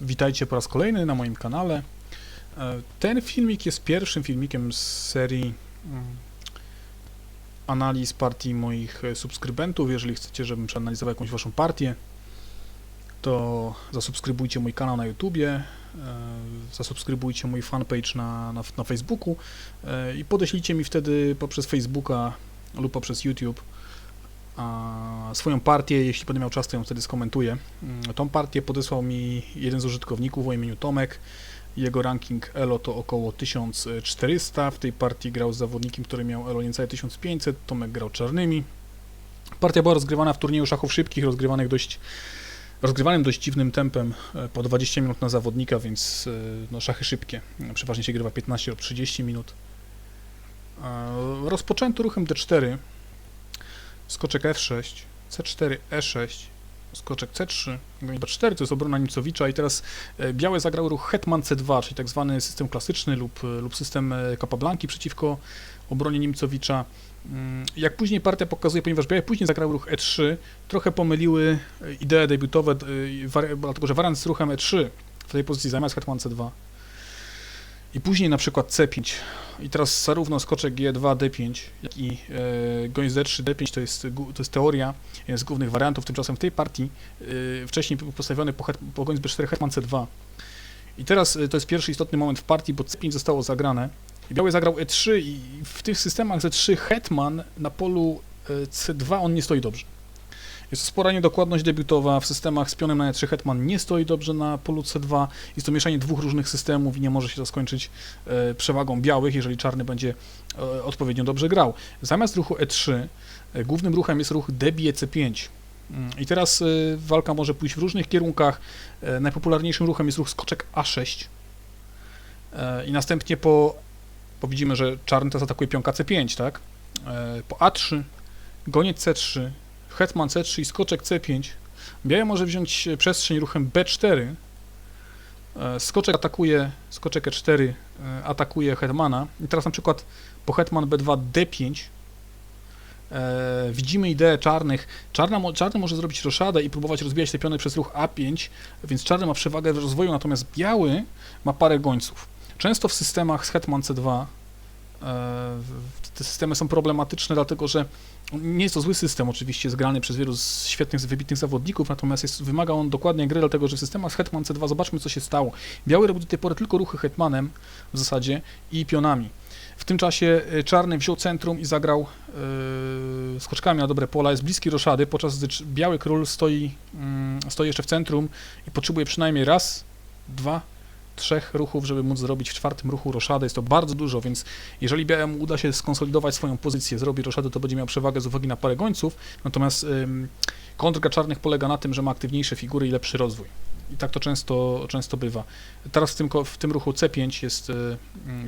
Witajcie po raz kolejny na moim kanale. E, Ten filmik jest pierwszym filmikiem z serii mm, analiz partii moich e, subskrybentów. Jeżeli chcecie, żebym przeanalizował jakąś waszą partię, to zasubskrybujcie mój kanał na YouTubie, e, zasubskrybujcie mój fanpage na, na, na Facebooku i podeślijcie mi wtedy poprzez Facebooka lub poprzez YouTube swoją partię, jeśli będę miał czas, to ją wtedy skomentuję. Mm, Tą partię podesłał mi jeden z użytkowników o imieniu Tomek. Jego ranking ELO to około 1400. W tej partii grał z zawodnikiem, który miał ELO niecałe 1500. Tomek grał czarnymi. Partia była rozgrywana w turnieju szachów szybkich, rozgrywanych dość rozgrywanym dość dziwnym tempem, e, po 20 minut na zawodnika, więc e, no, szachy szybkie. Przeważnie się grywa 15 lub 30 minut. E, Rozpoczęto ruchem D4, skoczek F6, C4, E6, skoczek C3, goń B4, to jest obrona Nimcowicza i teraz e, białe zagrały ruch Hetman C2, czyli tak zwany system klasyczny lub, e, lub system e, Capablanki przeciwko obronie Nimcowicza. Mm, Jak później partia pokazuje, ponieważ białe później zagrały ruch E3, trochę pomyliły e, idee debiutowe, e, dlatego że wariant z ruchem E3 w tej pozycji zamiast Hetman C2 i później na przykład C5 i teraz zarówno skoczek G2, D5, jak i e, goń z D3, D5 to jest, to jest teoria z głównych wariantów, tymczasem w tej partii e, wcześniej był postawiony po, po goń z B4, hetman C2 i teraz e, to jest pierwszy istotny moment w partii, bo C5 zostało zagrane. I biały zagrał E3 i w tych systemach Z3 hetman na polu e, C2 on nie stoi dobrze. Jest to spora niedokładność debiutowa. W systemach z pionem na E3 hetman nie stoi dobrze na polu C2. Jest to mieszanie dwóch różnych systemów i nie może się to skończyć e, przewagą białych, jeżeli czarny będzie e, odpowiednio dobrze grał. Zamiast ruchu E3 e, głównym ruchem jest ruch D bije C5. Mm, I teraz walka może pójść w różnych kierunkach. Najpopularniejszym ruchem jest ruch skoczek A6. E, I następnie po, bo widzimy, że czarny teraz atakuje pionka C5, tak? Po A3, goniec C3, hetman C3 i skoczek C5. Białe może wziąć e, przestrzeń ruchem B4. E, Skoczek atakuje, skoczek E4 e, atakuje hetmana. I teraz na przykład po hetman B2 D5 e, widzimy ideę czarnych. Czarna, czarny może zrobić roszadę i próbować rozbijać te piony przez ruch A5, więc czarny ma przewagę w rozwoju, natomiast biały ma parę gońców. Często w systemach z hetman C2 e, w- te systemy są problematyczne, dlatego że nie jest to zły system, oczywiście jest grany przez wielu świetnych, wybitnych zawodników, natomiast jest, wymaga on dokładnej gry, dlatego że w systemach hetman C2 zobaczmy co się stało. Biały robił do tej pory tylko ruchy hetmanem w zasadzie i pionami. W tym czasie y, czarny wziął centrum i zagrał yy, skoczkami na dobre pola, jest bliski roszady, podczas gdy biały król stoi, mm, stoi jeszcze w centrum i potrzebuje przynajmniej raz, dwa, trzech ruchów, żeby móc zrobić w czwartym ruchu roszadę. Jest to bardzo dużo, więc jeżeli białemu uda się skonsolidować swoją pozycję, zrobi roszadę, to będzie miał przewagę z uwagi na parę gońców, natomiast ym, kontra czarnych polega na tym, że ma aktywniejsze figury i lepszy rozwój. I tak to często, często bywa. Teraz w tym, w tym ruchu C5 jest, y,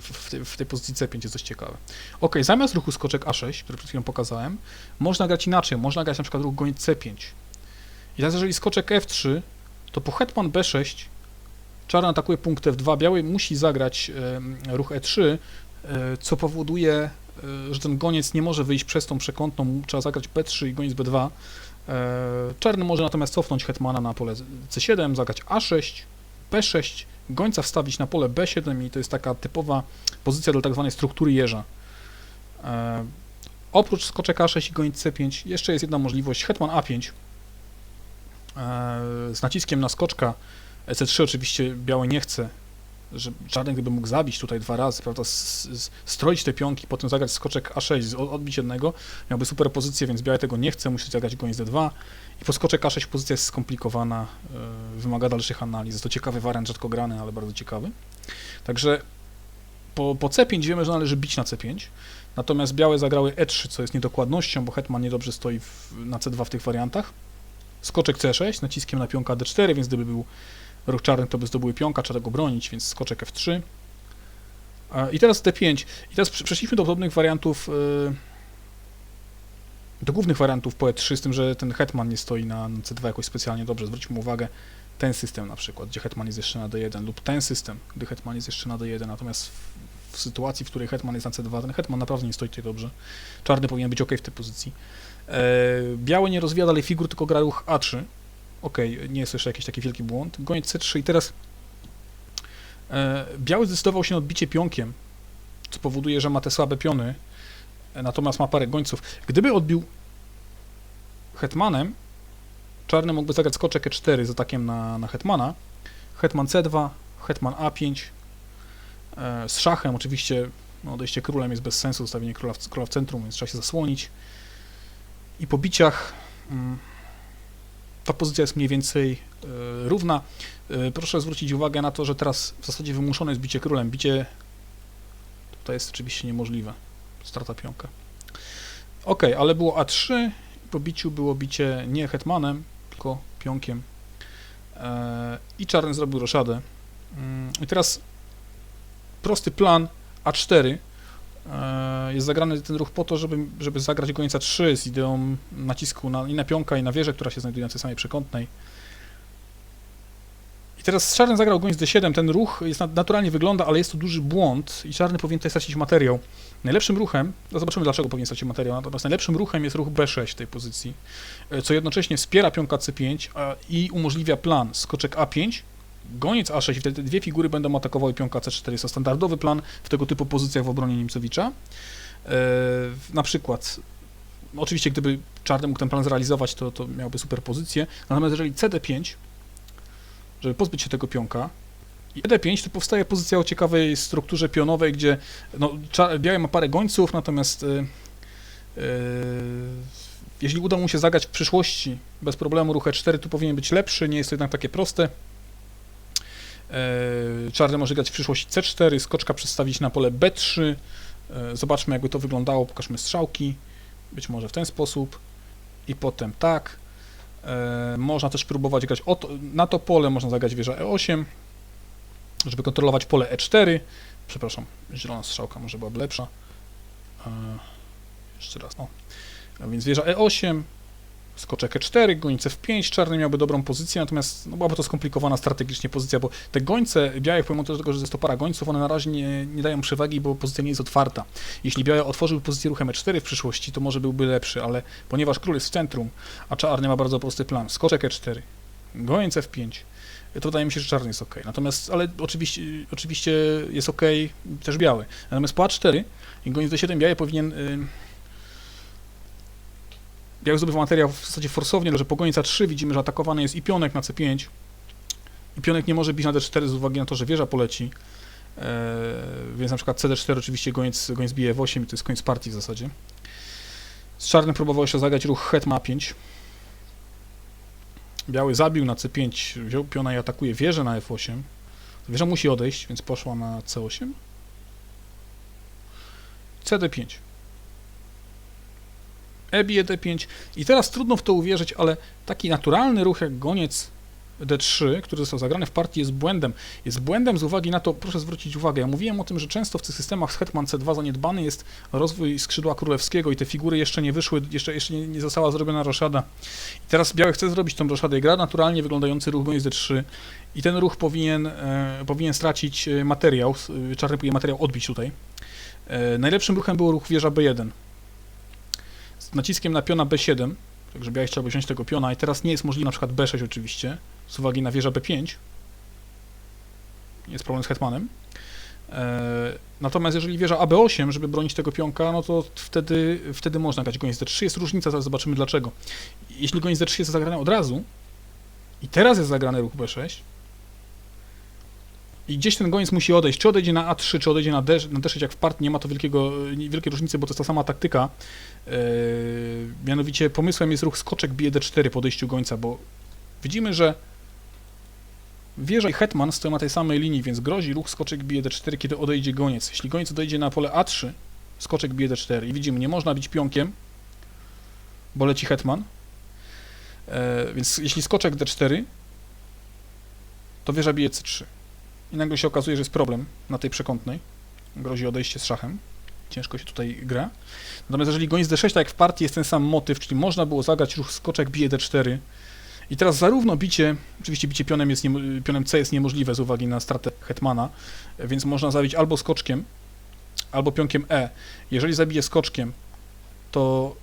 w, w, tej- pozycji C5 jest dość ciekawe. Ok, zamiast ruchu skoczek A6, który przed chwilą pokazałem, można grać inaczej. Można grać na przykład ruch goniec C5. I teraz jeżeli skoczek F3, to po hetman B6 czarny atakuje punkt F2, biały musi zagrać ruch E3, e, co powoduje, e, że ten goniec nie może wyjść przez tą przekątną, trzeba zagrać B3 i goniec B2. E, Czarny może natomiast cofnąć hetmana na pole C7, zagrać A6, B6, gońca wstawić na pole B7 i to jest taka typowa pozycja do tak zwanej struktury jeża. Oprócz skoczek A6 i goniec C5 jeszcze jest jedna możliwość, hetman A5 e, z naciskiem na skoczka C3 oczywiście biały nie chce, że czarny gdyby mógł zabić tutaj dwa razy, prawda, stroić te pionki, potem zagrać skoczek A6, z- od- odbić jednego, miałby super pozycję, więc biały tego nie chce, musi zagrać goniec D2 i po skoczek A6 pozycja jest skomplikowana, e, wymaga dalszych analiz. To ciekawy wariant, rzadko grany, ale bardzo ciekawy. Także po, po C5 wiemy, że należy bić na C5, natomiast białe zagrały E3, co jest niedokładnością, bo hetman niedobrze stoi w, na C2 w tych wariantach. Skoczek C6 naciskiem na pionka D4, więc gdyby był ruch czarny, to by zdobyły pionka, trzeba go bronić, więc skoczek F3. E, I teraz D5. I teraz prze- przeszliśmy do podobnych wariantów, e, do głównych wariantów po E3, z tym, że ten hetman nie stoi na na C2 jakoś specjalnie dobrze. Zwróćmy uwagę, ten system na przykład, gdzie hetman jest jeszcze na D1, lub ten system, gdy hetman jest jeszcze na D1, natomiast w, w sytuacji, w której hetman jest na C2, ten hetman naprawdę nie stoi tutaj dobrze. Czarny powinien być ok w tej pozycji. E, biały nie rozwija dalej figur, tylko gra ruch A3. Okej, nie jest jeszcze jakiś taki wielki błąd. Goniec C3 i teraz e, biały zdecydował się na odbicie pionkiem, co powoduje, że ma te słabe piony, e, natomiast ma parę gońców. Gdyby odbił hetmanem, czarny mógłby zagrać skoczek E4 z atakiem na, na hetmana, hetman C2, hetman A5, e, z szachem oczywiście no, odejście królem jest bez sensu, zostawienie króla w, króla w centrum, więc trzeba się zasłonić. I po biciach mm, ta pozycja jest mniej więcej e, równa. E, proszę zwrócić uwagę na to, że teraz w zasadzie wymuszone jest bicie królem. Bicie tutaj jest oczywiście niemożliwe. Strata pionka. Ok, ale było A3 i po biciu było bicie nie hetmanem, tylko pionkiem. E, I czarny zrobił roszadę. Mm, I teraz prosty plan A4 e, jest zagrany ten ruch po to, żeby, żeby zagrać gońca 3 z ideą nacisku na, i na pionka, i na wieżę, która się znajduje na tej samej przekątnej. I teraz czarny zagrał gońc D7. Ten ruch jest nat- naturalnie wygląda, ale jest to duży błąd i czarny powinien tutaj stracić materiał. Najlepszym ruchem, no zobaczymy dlaczego powinien stracić materiał, natomiast najlepszym ruchem jest ruch B6 w tej pozycji, e, co jednocześnie wspiera pionka C5 a, i umożliwia plan skoczek A5, goniec A6 i wtedy dwie figury będą atakowały pionka C4. Jest to standardowy plan w tego typu pozycjach w obronie Niemcewicza. E, na przykład, oczywiście gdyby czarny mógł ten plan zrealizować, to, to miałby super pozycję, natomiast jeżeli CD5, żeby pozbyć się tego pionka, i ED5 to powstaje pozycja o ciekawej strukturze pionowej, gdzie no, biały ma parę gońców, natomiast y, y, jeśli uda mu się zagrać w przyszłości bez problemu ruch E4, to powinien być lepszy, nie jest to jednak takie proste. E, Czarny może grać w przyszłości C4, skoczka przedstawić na pole B3. E, Zobaczmy, jakby to wyglądało. Pokażmy strzałki. Być może w ten sposób. I potem tak. E, Można też próbować grać o na to pole, można zagrać wieża E8, żeby kontrolować pole E4. Przepraszam, zielona strzałka może byłaby lepsza. Jeszcze raz, no. A więc wieża E8, skoczek E4, gońce F5, czarny miałby dobrą pozycję, natomiast no, byłaby to skomplikowana strategicznie pozycja, bo te gońce białych, pomimo tego, że jest to para gońców, one na razie nie, nie dają przewagi, bo pozycja nie jest otwarta. Jeśli białe otworzył pozycję ruchem E4 w przyszłości, to może byłby lepszy, ale ponieważ król jest w centrum, a czarny ma bardzo prosty plan, skoczek E4, goniec F5, to wydaje mi się, że czarny jest ok. Natomiast, ale oczywiście, oczywiście jest ok też biały. Natomiast po A4 i goniec D7 biały powinien... Y, Biały zdobywa materiał w zasadzie forsownie, że po goniec A3 widzimy, że atakowany jest i pionek na C5 i pionek nie może bić na D4 z uwagi na to, że wieża poleci. E, więc na przykład CD4 oczywiście goniec, goniec bije w8 i to jest koniec partii w zasadzie. Z czarnym próbował jeszcze zagrać ruch hetman A5. Biały zabił na C5, wziął piona i atakuje wieżę na F8. Wieża musi odejść, więc poszła na C8. CD5. E bije D5 i teraz trudno w to uwierzyć, ale taki naturalny ruch jak goniec D3, który został zagrany w partii jest błędem. Jest błędem z uwagi na to, proszę zwrócić uwagę, ja mówiłem o tym, że często w tych systemach z Hetman C2 zaniedbany jest rozwój skrzydła królewskiego i te figury jeszcze nie wyszły, jeszcze, jeszcze nie, nie została zrobiona roszada. I teraz biały chce zrobić tą roszadę i gra naturalnie wyglądający ruch goniec D3 i ten ruch powinien, e, powinien stracić e, materiał, e, czarny powinien materiał odbić tutaj. E, najlepszym ruchem był ruch wieża B1 naciskiem na piona B7, także białe chciałby wziąć tego piona i teraz nie jest możliwe na przykład B6 oczywiście, z uwagi na wieża B5. Jest problem z hetmanem. E, natomiast jeżeli wieża AB8, żeby bronić tego pionka, no to wtedy, wtedy można grać goniec D3. Jest różnica, zaraz zobaczymy dlaczego. Jeśli goniec D3 jest zagrany od razu i teraz jest zagrany ruch B6 i gdzieś ten goniec musi odejść, czy odejdzie na A3, czy odejdzie na, D, na D6 jak w partii, nie ma to wielkiego, wielkiej różnicy, bo to jest ta sama taktyka. E, mianowicie pomysłem jest ruch skoczek bije D4 po odejściu gońca, bo widzimy, że wieża i hetman stoją na tej samej linii, więc grozi ruch skoczek bije D4, kiedy odejdzie goniec. Jeśli goniec odejdzie na pole A3, skoczek bije D4 i widzimy, nie można bić pionkiem, bo leci hetman. E, więc jeśli skoczek D4, to wieża bije C3. I nagle się okazuje, że jest problem na tej przekątnej. Grozi odejście z szachem. Ciężko się tutaj gra. Natomiast jeżeli goniec D6, tak jak w partii jest ten sam motyw, czyli można było zagrać ruch skoczek bije D4 i teraz zarówno bicie, oczywiście bicie pionem, jest niemo- pionem C jest niemożliwe z uwagi na stratę hetmana, więc można zabić albo skoczkiem, albo pionkiem E. Jeżeli zabije skoczkiem, to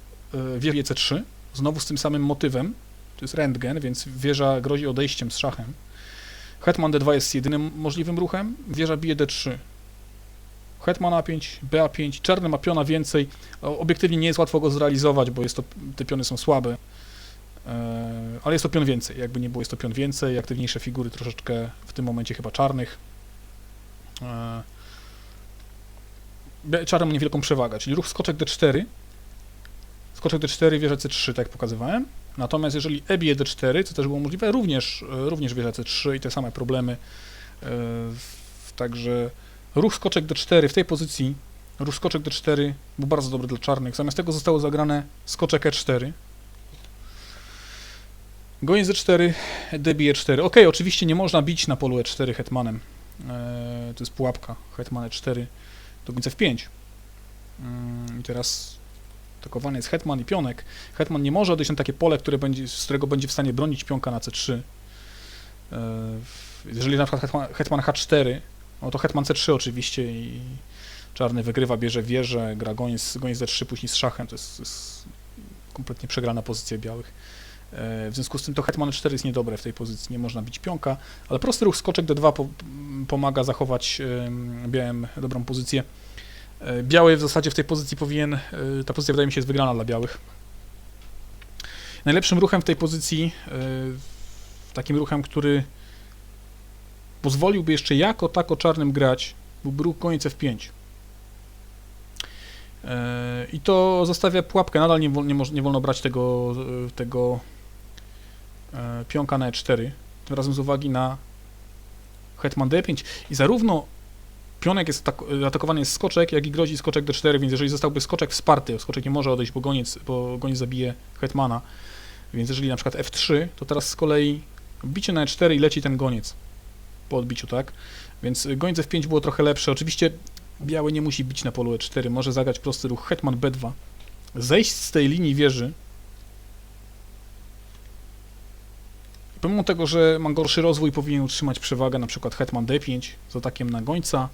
wieża bije C3, znowu z tym samym motywem, to jest rentgen, więc wieża grozi odejściem z szachem. Hetman D2 jest jedynym możliwym ruchem, wieża bije D3. Hetman A5, BA5, czarny ma piona więcej. Obiektywnie nie jest łatwo go zrealizować, bo jest to, te piony są słabe. E, ale jest to pion więcej, jakby nie było, jest to pion więcej, aktywniejsze figury troszeczkę w tym momencie chyba czarnych. E, Czarny ma niewielką przewagę, czyli ruch skoczek D4, skoczek D4, wieża C3, tak jak pokazywałem. Natomiast jeżeli E bije D4, co też było możliwe, również, e, również wieża C3 i te same problemy. E, w- Także ruch skoczek D4 w tej pozycji, ruch skoczek D4 był bardzo dobry dla czarnych. Zamiast tego zostało zagrane skoczek E4. Goniec E4, D bije 4. Ok, oczywiście nie można bić na polu E4 hetmanem. E, to jest pułapka. Hetman E4 do gońca F5. Mm, I teraz atakowany jest hetman i pionek. Hetman nie może odejść na takie pole, które będzie, z którego będzie w stanie bronić pionka na C3. E, Jeżeli na przykład hetman, hetman H4, no to hetman C3 oczywiście i czarny wygrywa, bierze wieżę, gra goniec, goniec D3 później z szachem. To jest, jest kompletnie przegrana pozycja białych. E, W związku z tym to hetman 4 jest niedobre w tej pozycji, nie można bić pionka, ale prosty ruch skoczek D2 po, pomaga zachować białym dobrą pozycję. E, Biały w zasadzie w tej pozycji powinien, e, ta pozycja wydaje mi się jest wygrana dla białych. Najlepszym ruchem w tej pozycji, e, takim ruchem, który pozwoliłby jeszcze jako tako czarnym grać, byłby ruch koniec F5. E, I to zostawia pułapkę. Nadal nie, nie, nie wolno brać tego, tego pionka na E4. Tym razem z uwagi na hetman D5. I zarówno pionek jest atak, atakowany jest skoczek, jak i grozi skoczek D4, więc jeżeli zostałby skoczek wsparty, skoczek nie może odejść, bo goniec, bo goniec zabije hetmana. Więc jeżeli na przykład F3, to teraz z kolei bicie na E4 i leci ten goniec po odbiciu, tak? Więc goniec F5 było trochę lepsze. Oczywiście biały nie musi bić na polu E4, może zagrać prosty ruch hetman B2, zejść z tej linii wieży. Pomimo tego, że ma gorszy rozwój, powinien utrzymać przewagę na przykład hetman D5 z atakiem na gońca.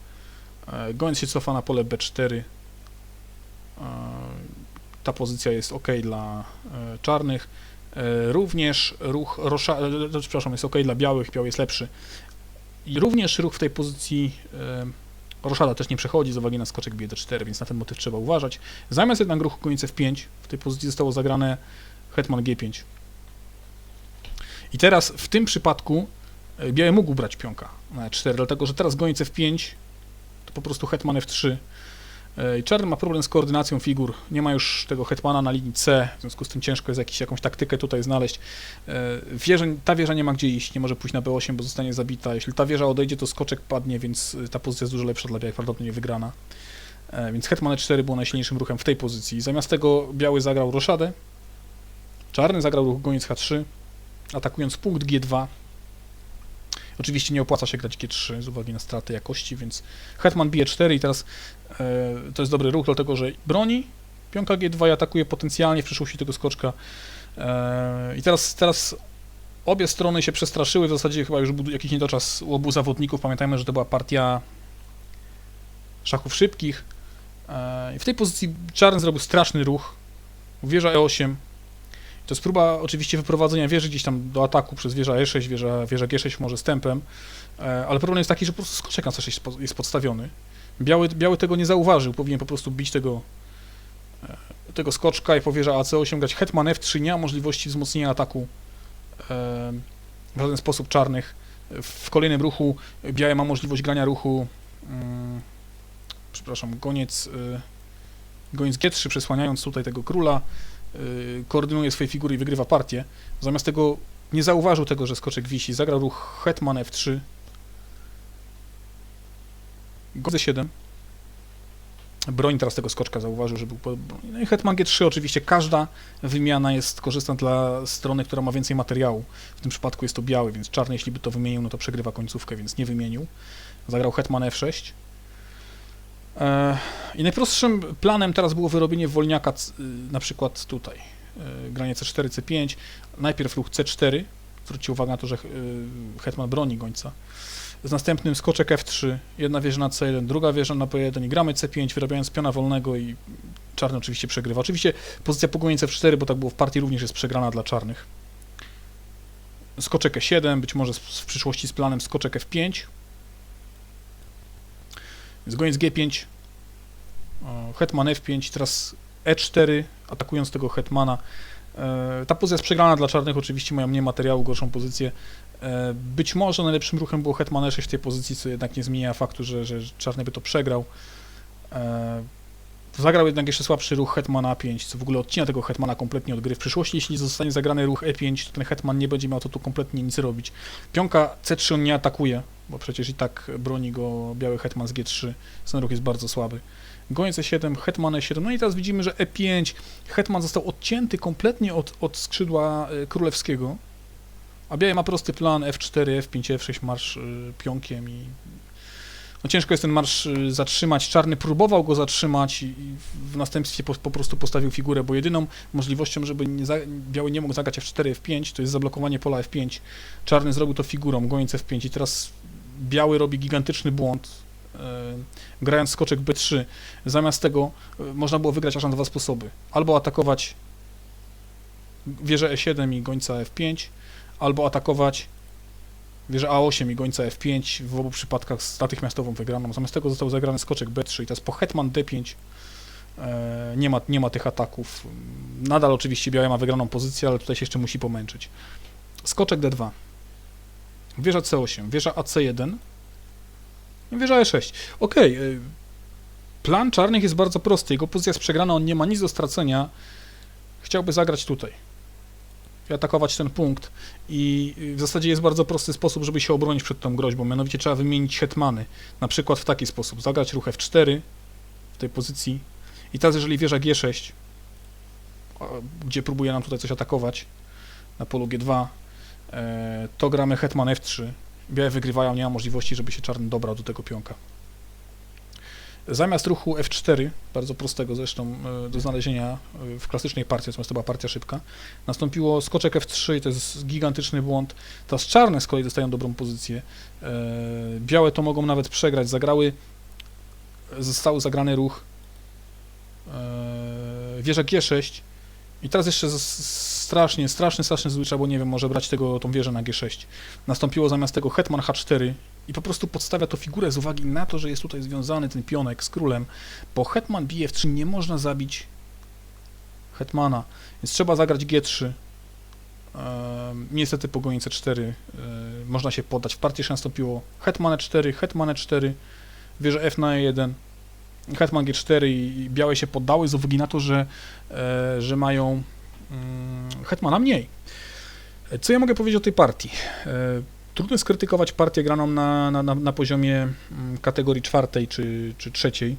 E, Gońc się cofa na pole B4. E, Ta pozycja jest ok dla e, czarnych. Również ruch Rosza, przepraszam, jest ok dla białych, biały jest lepszy. Również ruch w tej pozycji Roszada też nie przechodzi z uwagi na skoczek B4, więc na ten motyw trzeba uważać. Zamiast jednak ruchu koniec F5, w tej pozycji zostało zagrane hetman G5. I teraz w tym przypadku biały mógł brać pionka na E4, dlatego że teraz goniec F5 to po prostu hetman F3. E, I czarny ma problem z koordynacją figur. Nie ma już tego hetmana na linii C, w związku z tym ciężko jest jakiś, jakąś taktykę tutaj znaleźć. E, ta wieża nie ma gdzie iść, nie może pójść na B8, bo zostanie zabita. Jeśli ta wieża odejdzie, to skoczek padnie, więc e, ta pozycja jest dużo lepsza dla białych, prawdopodobnie wygrana. Więc hetman E4 był najsilniejszym ruchem w tej pozycji. Zamiast tego biały zagrał roszadę, czarny zagrał ruch goniec H3, atakując punkt G2. Oczywiście nie opłaca się grać G3 z uwagi na straty jakości, więc hetman bije 4 i teraz e, to jest dobry ruch, dlatego że broni pionka G2 i atakuje potencjalnie w przyszłości tego skoczka. E, I teraz, teraz obie strony się przestraszyły, w zasadzie chyba już jakiś niedoczas u obu zawodników. Pamiętajmy, że to była partia szachów szybkich. E, I w tej pozycji czarny zrobił straszny ruch. Wieża E8. To jest próba oczywiście wyprowadzenia wieży gdzieś tam do ataku przez wieża E6, wieża, wieża G6 może stępem, e, ale problem jest taki, że po prostu skoczek na C6 jest po- jest podstawiony. Biały, biały tego nie zauważył, powinien po prostu bić tego, e, tego skoczka i po wieża AC8 grać hetman F3, nie ma możliwości wzmocnienia ataku e, w żaden sposób czarnych. W kolejnym ruchu biały ma możliwość grania ruchu mm, przepraszam, goniec y, goniec G3 przesłaniając tutaj tego króla koordynuje swoje figury i wygrywa partię. Zamiast tego nie zauważył tego, że skoczek wisi, zagrał ruch hetman F3 Goniec C7 broń teraz tego skoczka zauważył, że był po... no i hetman G3 oczywiście każda wymiana jest korzystna dla strony, która ma więcej materiału. W tym przypadku jest to biały, więc czarny jeśli by to wymienił, no to przegrywa końcówkę, więc nie wymienił. Zagrał hetman F6 E, I najprostszym planem teraz było wyrobienie wolniaka y, na przykład tutaj. Granie C4, C5, najpierw ruch C4, zwróćcie uwagę na to, że y, hetman broni gońca. Z następnym skoczek F3, jedna wieża na C1, druga wieża na P1 i gramy C5, wyrabiając piona wolnego i czarny oczywiście przegrywa. Oczywiście pozycja po goniec F4, bo tak było w partii, również jest przegrana dla czarnych. skoczek E7, być może w przyszłości z planem skoczek F5. Więc goniec G5, e, hetman F5, teraz E4, atakując tego hetmana. E, Ta pozycja jest przegrana dla czarnych, oczywiście mają mniej materiału, gorszą pozycję. E, Być może najlepszym ruchem było hetman E6 w tej pozycji, co jednak nie zmienia faktu, że, że czarny by to przegrał. E, Zagrał jednak jeszcze słabszy ruch hetman A5, co w ogóle odcina tego hetmana kompletnie od gry. W przyszłości, jeśli zostanie zagrany ruch E5, to ten hetman nie będzie miał to tu kompletnie nic robić. Pionka C3 on nie atakuje, bo przecież i tak broni go biały hetman z G3. Ten ruch jest bardzo słaby. Goniec E7, hetman E7. No i teraz widzimy, że E5, hetman został odcięty kompletnie od, od skrzydła e, królewskiego, a biały ma prosty plan F4, F5, F6, marsz y, pionkiem i no ciężko jest ten marsz y, zatrzymać. Czarny próbował go zatrzymać i w następstwie po, po prostu postawił figurę, bo jedyną możliwością, żeby nie za, biały nie mógł zagrać F4, F5, to jest zablokowanie pola F5. Czarny zrobił to figurą, goniec F5 i teraz biały robi gigantyczny błąd, e, grając skoczek B3. Zamiast tego e, można było wygrać aż na dwa sposoby. Albo atakować wieżę E7 i gońca F5, albo atakować wieżę A8 i gońca F5 w obu przypadkach z natychmiastową wygraną. Zamiast tego został zagrany skoczek B3 i teraz po hetman D5 e, nie ma, nie ma tych ataków. Nadal oczywiście białe ma wygraną pozycję, ale tutaj się jeszcze musi pomęczyć. Skoczek D2. Wieża C8, wieża AC1 i wieża E6. Okej, y, plan czarnych jest bardzo prosty. Jego pozycja jest przegrana, on nie ma nic do stracenia. Chciałby zagrać tutaj i atakować ten punkt. I w zasadzie jest bardzo prosty sposób, żeby się obronić przed tą groźbą. Mianowicie trzeba wymienić hetmany. Na przykład w taki sposób. Zagrać ruch F4 w tej pozycji. I teraz jeżeli wieża G6, a, gdzie próbuje nam tutaj coś atakować na polu G2, e, to gramy hetman F3. Białe wygrywają, nie ma możliwości, żeby się czarny dobrał do tego pionka. Zamiast ruchu F4, bardzo prostego zresztą e, do znalezienia e, w klasycznej partii, natomiast to była partia szybka, nastąpiło skoczek F3 i to jest gigantyczny błąd. Teraz czarne z kolei dostają dobrą pozycję. E, Białe to mogą nawet przegrać. Zagrały, został zagrany ruch wieża G6 i teraz jeszcze strasznie, straszny, straszny zły bo nie wiem, może brać tego, tą wieżę na G6. Nastąpiło zamiast tego hetman H4 i po prostu podstawia to figurę z uwagi na to, że jest tutaj związany ten pionek z królem, bo hetman bije F3 nie można zabić hetmana, więc trzeba zagrać G3. Ehm, niestety po gonie C4 e, można się poddać. W partii nastąpiło hetman E4, hetman E4, wieża F na E1, hetman G4 i, białe się poddały z uwagi na to, że, e, że mają mm, hetmana mniej. E, Co ja mogę powiedzieć o tej partii? Trudno jest krytykować partię graną na, na, na, poziomie mm, kategorii czwartej czy, czy trzeciej.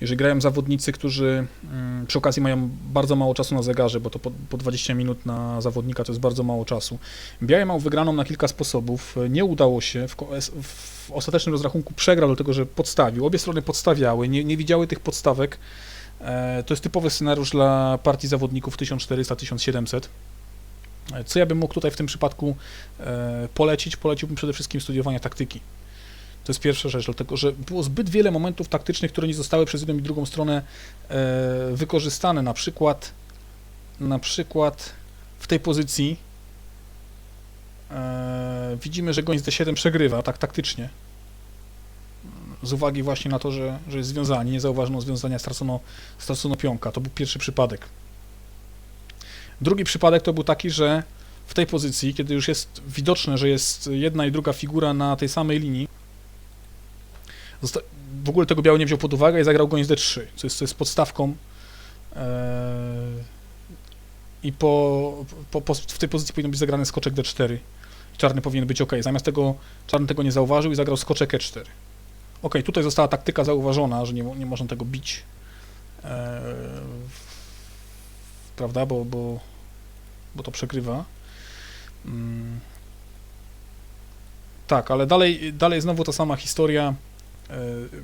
Jeżeli grają zawodnicy, którzy mm, przy okazji mają bardzo mało czasu na zegarze, bo to po, po 20 minut na zawodnika to jest bardzo mało czasu. Biały miał wygraną na kilka sposobów. Nie udało się. W, w ostatecznym rozrachunku przegrał, dlatego że podstawił. Obie strony podstawiały, nie, nie widziały tych podstawek. E, To jest typowy scenariusz dla partii zawodników 1400-1700. Co ja bym mógł tutaj w tym przypadku e, polecić? Poleciłbym przede wszystkim studiowanie taktyki. To jest pierwsza rzecz, dlatego że było zbyt wiele momentów taktycznych, które nie zostały przez jedną i drugą stronę e, wykorzystane. Na przykład, na przykład w tej pozycji e, widzimy, że goń z D7 przegrywa, tak taktycznie. Z uwagi właśnie na to, że, że jest związanie, nie zauważono związania, stracono, stracono pionka. To był pierwszy przypadek. Drugi przypadek to był taki, że w tej pozycji, kiedy już jest widoczne, że jest jedna i druga figura na tej samej linii, w ogóle tego biały nie wziął pod uwagę i zagrał goń z D3, co jest, co jest podstawką. Eee, I po, po, po, w tej pozycji powinien być zagrany skoczek D4. Czarny powinien być ok. Zamiast tego czarny tego nie zauważył i zagrał skoczek E4. Ok, tutaj została taktyka zauważona, że nie, nie można tego bić. Eee, prawda, bo, bo, bo to przegrywa. Mm. Tak, ale dalej, dalej znowu ta sama historia. E,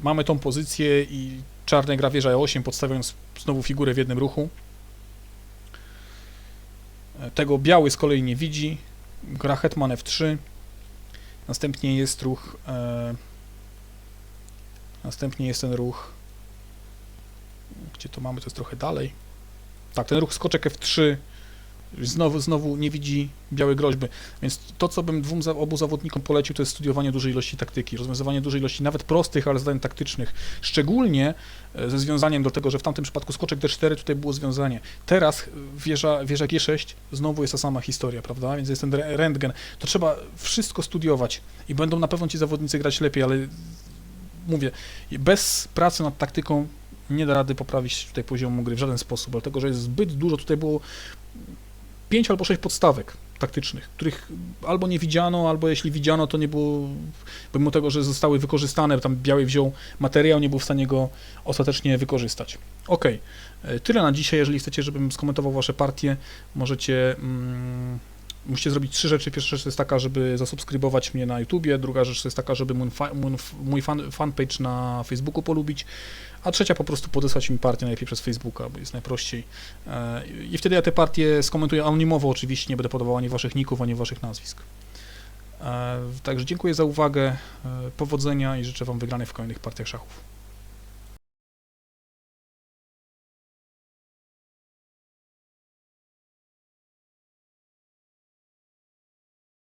Mamy tą pozycję i czarny gra wieża E8, podstawiając znowu figurę w jednym ruchu. E, Tego biały z kolei nie widzi. Gra hetman F3. Następnie jest ruch. E, następnie jest ten ruch. Gdzie to mamy? To jest trochę dalej. Tak, ten ruch skoczek F3 Znowu, znowu nie widzi białej groźby. Więc to, co bym dwóm, obu zawodnikom polecił, to jest studiowanie dużej ilości taktyki, rozwiązywanie dużej ilości nawet prostych, ale zadań taktycznych. Szczególnie e, ze związaniem do tego, że w tamtym przypadku skoczek D4 tutaj było związanie. Teraz wieża, wieża G6 znowu jest ta sama historia, prawda? Więc jest ten re- rentgen. To trzeba wszystko studiować i będą na pewno ci zawodnicy grać lepiej, ale mówię, bez pracy nad taktyką nie da rady poprawić tutaj poziomu gry w żaden sposób, dlatego że jest zbyt dużo, tutaj było pięć albo sześć podstawek taktycznych, których albo nie widziano, albo jeśli widziano, to nie było, pomimo tego, że zostały wykorzystane, tam Biały wziął materiał, nie był w stanie go ostatecznie wykorzystać. Ok, tyle na dzisiaj, jeżeli chcecie, żebym skomentował wasze partie, możecie... Mm, Musicie zrobić trzy rzeczy. Pierwsza rzecz jest taka, żeby zasubskrybować mnie na YouTubie, druga rzecz jest taka, żeby mój, mój fan, fanpage na Facebooku polubić, a trzecia po prostu podesłać mi partię najlepiej przez Facebooka, bo jest najprościej. E, I wtedy ja te partie skomentuję anonimowo oczywiście, nie będę podawał ani waszych ników, ani waszych nazwisk. E, Także dziękuję za uwagę, e, powodzenia i życzę wam wygranych w kolejnych partiach szachów.